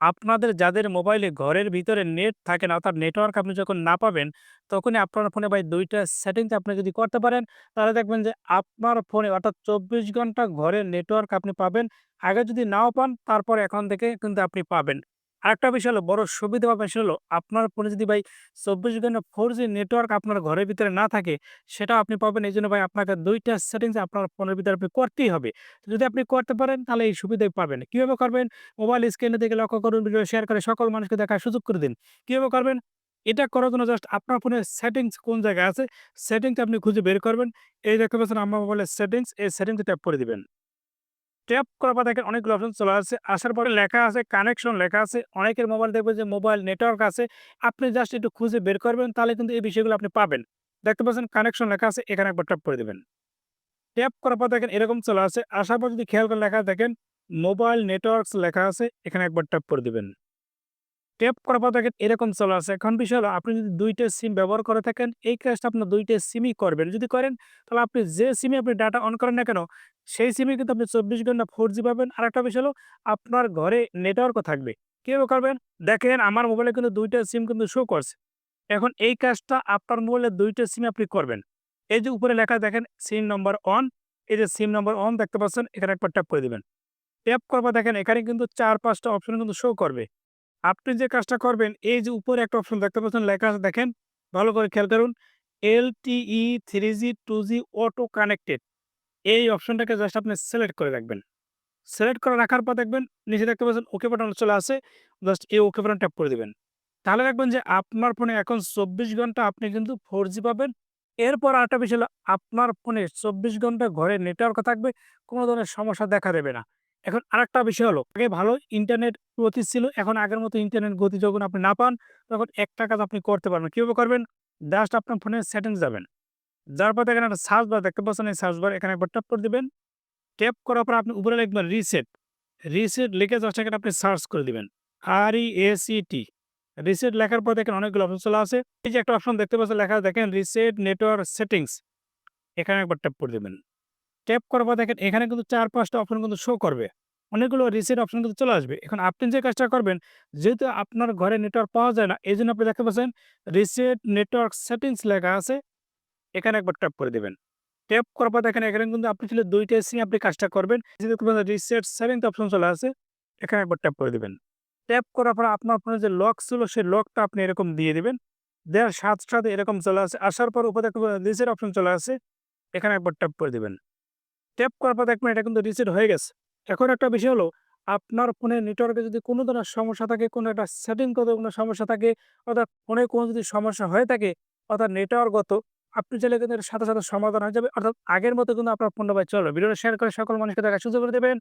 আপনাদের যাদের মোবাইলে ঘরের ভিতরে নেট থাকে না অর্থাৎ নেটওয়ার্ক আপনি যখন না পাবেন, তখনই আপনার ফোনে ভাই ২ টা সেটিংস আপনি যদি করতে পারেন, তাহলে দেখবেন যে আপনার ফোনে অর্থাৎ ২৪ ঘণ্টা ঘরের নেটওয়ার্ক আপনি পাবেন। আগে যদি নাও পান তারপর এখন থেকে কিন্তু আপনি পাবেন। আরেকটা বিষয় হলো বড় সুবিধা পাবেন সেটা হলো আপনার ফোনে যদি ভাই ২৪ ঘণ্টা ফোর জি নেটওয়ার্ক আপনার ঘরের ভিতরে না থাকে, সেটাও আপনি পাবেন। এই জন্য ভাই আপনাকে দুইটা সেটিংস আপনার ফোনের ভিতরে আপনি করতেই হবে। যদি আপনি করতে পারেন তাহলে এই সুবিধাই পাবেন। কীভাবে করবেন? মোবাইল স্ক্রিনের দিকে লক্ষ্য করুন, ভিডিও শেয়ার করে সকল মানুষকে দেখার সুযোগ করে দিন। কীভাবে করবেন? এটা করার জন্য জাস্ট আপনার ফোনের সেটিংস কোন জায়গায় আছে, সেটিংস আপনি খুঁজে বের করবেন। এই দেখতে পাচ্ছেন আমার মোবাইলের সেটিংস, এই সেটিংসে ট্যাপ করে দিবেন। ট্যাপ করার পর দেখেন অনেকগুলো অপশন চলে আসছে। আসার পরে লেখা আছে কানেকশন লেখা আছে। অনেকের মোবাইল দেখবেন যে মোবাইল নেটওয়ার্ক আছে। আপনি জাস্ট একটু খুঁজে বের করবেন তাহলে কিন্তু এই বিষয়গুলো আপনি পাবেন। দেখতে পাচ্ছেন কানেকশন লেখা আছে, এখানে একবার ট্যাপ করে দেবেন ট্যাপ করার পর দেখেন এরকম চলে আসে। আসার পর যদি খেয়াল করে লেখা দেখেন মোবাইল নেটওয়ার্কস লেখা আছে, এখানে একবার ট্যাপ করে দিবেন। ট্যাপ করার পর দেখেন এরকম চলে আসে। এখন বিষয় আপনি যদি ২ টা সিম ব্যবহার করে থাকেন, এই কাজটা আপনার ২ টা সিমই করবেন। যদি করেন তাহলে আপনি যে সিমে আপনি ডাটা অন করেন না কেন, সেই সিমে কিন্তু আপনি ২৪ ঘণ্টা 4G পাবেন। আরেকটা বিষয় হলো আপনার ঘরে নেটওয়ার্কও থাকবে। কীভাবে করবেন? দেখেন আমার মোবাইলে কিন্তু ২ টা সিম কিন্তু শো করছে। এখন এই কাজটা আপনার মোবাইলে দুইটা সিম আপনি করবেন। এই যে উপরে লেখা দেখেন সিম নম্বর অন, এই যে সিম নম্বর অন দেখতে পাচ্ছেন, এখানে একবার ট্যাপ করে দিবেন। ট্যাপ করার পর দেখেন এখানে কিন্তু চার পাঁচটা অপশন কিন্তু শো করবে। আপনি যে কাজটা করবেন এই যে উপরে একটা অপশন দেখতে পাচ্ছেন লেখা দেখেন, ভালো করে খেয়াল করুন। L T E three G two G auto connected এই অপশনটাকে জাস্ট আপনি সিলেক্ট করে রাখবেন। সিলেক্ট করে রাখার পর দেখবেন নিচে দেখতে পাচ্ছেন ওকে বাটন চলে আসে। জাস্ট এই ওকে বাটন ট্যাপ করে দিবেন। তাহলে দেখবেন যে আপনার ফোনে এখন ২৪ ঘণ্টা আপনি কিন্তু 4G পাবেন। এরপর আরেকটা বিষয় আপনার ফোনে ২৪ ঘণ্টা ঘরে নেটওয়ার্ক থাকবে। কোনো ধরনের সমস্যা দেখা দেবে না। এখন আরেকটা বিষয় হলো আগে ভালো ইন্টারনেট গতি ছিল। এখন আগের মতো ইন্টারনেট গতি যখন আপনি না পান, তখন একটা কাজ আপনি করতে পারবেন। কীভাবে করবেন? জাস্ট আপনার ফোনের সেটিংস যাবেন। যার পর এখানে একটা সার্চ বার দেখতে পাচ্ছেন এই সার্চ বার এখানে একবার ট্যাপ করে দিবেন। ট্যাপ করার পর আপনি উপরে লিখবেন রিসেট। রিসেট লিখে জাস্ট এখানে আপনি সার্চ করে দিবেন। R-E-A-C-T রিসেট লেখার পর দেখেন অনেকগুলো অপশন চলে আসে। এই যে একটা অপশন দেখতে পাচ্ছেন লেখা দেখেন রিসেট নেটওয়ার্ক সেটিংস এখানে একবার ট্যাপ করে দিবেন। ট্যাপ পর দেখেন এখানে কিন্তু চার পাঁচটা অপশন কিন্তু শো করবে। অনেকগুলো রিসেট অপশন কিন্তু চলে আসবে। এখন আপনি যে কাজটা করবেন, যেহেতু আপনার ঘরে নেটওয়ার্ক পাওয়া যায় না, এই জন্য আপনি দেখতে পাচ্ছেন রিসেট নেটওয়ার্ক সেটিংস লেখা আছে। এখানে একবার ট্যাপ করে দিবেন। ট্যাপ করার পর দেখেন এখানে কিন্তু আপনি চাইলে ২ টা সিমে আপনি কাজটা করবেন। এই যে দেখতে পাচ্ছেন রিসেট সেটিংস অপশন চলে আসে। এখানে একবার ট্যাপ করে দিবেন। ট্যাপ করার পর আপনার ফোনে যে লক ছিল সেই লকটা আপনি এরকম দিয়ে দিবেন। দেওয়ার সাথে, সাথে এরকম চলে আসে। আসার পর উপরে রিসেট অপশন চলে আসে। এখানে একবার ট্যাপ করে দিবেন। ট্যাপ করার পর দেখবেন এটা কিন্তু রিসেট হয়ে গেছে। এখন একটা বিষয় হলো আপনার ফোনের নেটওয়ার্কে যদি কোনো ধরনের সমস্যা থাকে, কোনো একটা সেটিং করতে কোনো সমস্যা থাকে, অর্থাৎ ফোনে কোনো যদি সমস্যা হয়ে থাকে, অর্থাৎ নেটওয়ার্কগত, আপনি চাইলে কিন্তু সাথে, সাথে সমাধান হয়ে যাবে। অর্থাৎ আগের মতো কিন্তু আপনার ফোনটা ভাই চলবে। ভিডিওটা শেয়ার করে সকল মানুষকে দেখার সুযোগ করে দেবেন।